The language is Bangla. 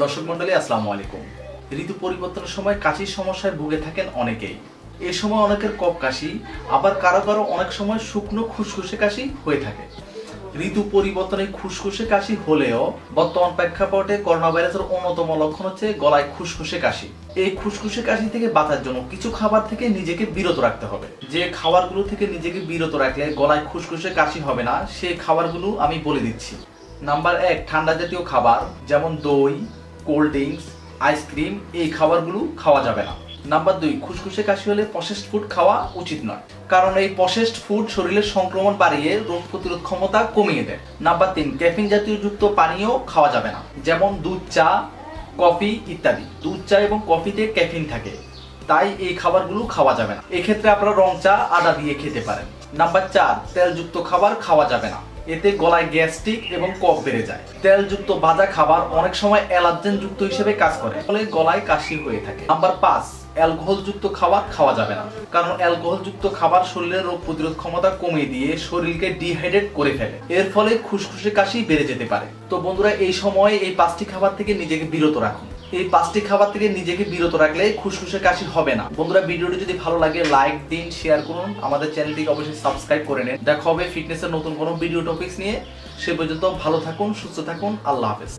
দর্শক মন্ডলী আসসালামু আলাইকুম। ঋতু পরিবর্তনের সময় কাশির সমস্যায় ভুগে থাকেন অনেকেই। এ সময় অনেকের কপ কাশি, আবার কারও কারও অনেক সময় শুকনো খুসখুসে কাশি হয়ে থাকে। ঋতু পরিবর্তনে খুসখুসে কাশি হলেও বর্তমান প্রেক্ষাপটে করোনা ভাইরাসের অন্যতম লক্ষণ হচ্ছে গলায় খুসখুসে কাশি। এই খুসখুসে কাশি থেকে বাঁচার জন্য কিছু খাবার থেকে নিজেকে বিরত রাখতে হবে। যে খাবারগুলো থেকে নিজেকে বিরত রাখলে গলায় খুসখুসে কাশি হবে না সেই খাবারগুলো আমি বলে দিচ্ছি। নাম্বার এক, ঠান্ডা জাতীয় খাবার, যেমন দই কোল্ড ড্রিঙ্কস আইসক্রিম এই খাবারগুলো খাওয়া যাবে না। নাম্বার দুই খুসখুসে কাশি হলে প্রসেসড ফুড খাওয়া উচিত নয়। কারণ এই প্রসেসড ফুড শরীরের সংক্রমণ বাড়িয়ে রোগ প্রতিরোধ ক্ষমতা কমিয়ে দেয়। নাম্বার তিন ক্যাফিন জাতীয় যুক্ত পানীয় খাওয়া যাবে না। যেমন দুধ, চা, কফি ইত্যাদি। দুধ, চা এবং কফিতে ক্যাফিন থাকে। তাই এই খাবারগুলো খাওয়া যাবে না। এক্ষেত্রে আপনারা রং চা, আদা দিয়ে খেতে পারেন। নাম্বার চার, তেলযুক্ত খাবার খাওয়া যাবে না। এতে গলায় গ্যাস্ট্রিক এবং কফ বেড়ে যায়। তেলযুক্ত ভাজা খাবার অনেক সময় অ্যালার্জেন যুক্ত হিসেবে কাজ করে, ফলে গলায় কাশি হয়ে থাকে। নাম্বার পাঁচ অ্যালকোহল যুক্ত খাবার খাওয়া যাবে না, কারণ অ্যালকোহল যুক্ত খাবার শরীরের রোগ প্রতিরোধ ক্ষমতা কমিয়ে দিয়ে শরীরকে ডিহাইড্রেট করে ফেলে। এর ফলে খুসখুসে কাশি বেড়ে যেতে পারে। তো বন্ধুরা, এই সময়ে এই পাঁচটি খাবার থেকে নিজেকে বিরত রাখুন। এই পাঁচটি খাবার থেকে নিজেকে বিরত রাখলে খুশখুশে কাশি হবে না। বন্ধুরা, ভিডিওটি যদি ভালো লাগে, লাইক দিন শেয়ার করুন। আমাদের চ্যানেলটিকে অবশ্যই সাবস্ক্রাইব করে নিন। দেখা হবে ফিটনেসের নতুন কোনো ভিডিও টপিক্স নিয়ে। সে পর্যন্ত ভালো থাকুন, সুস্থ থাকুন। আল্লাহ হাফেজ।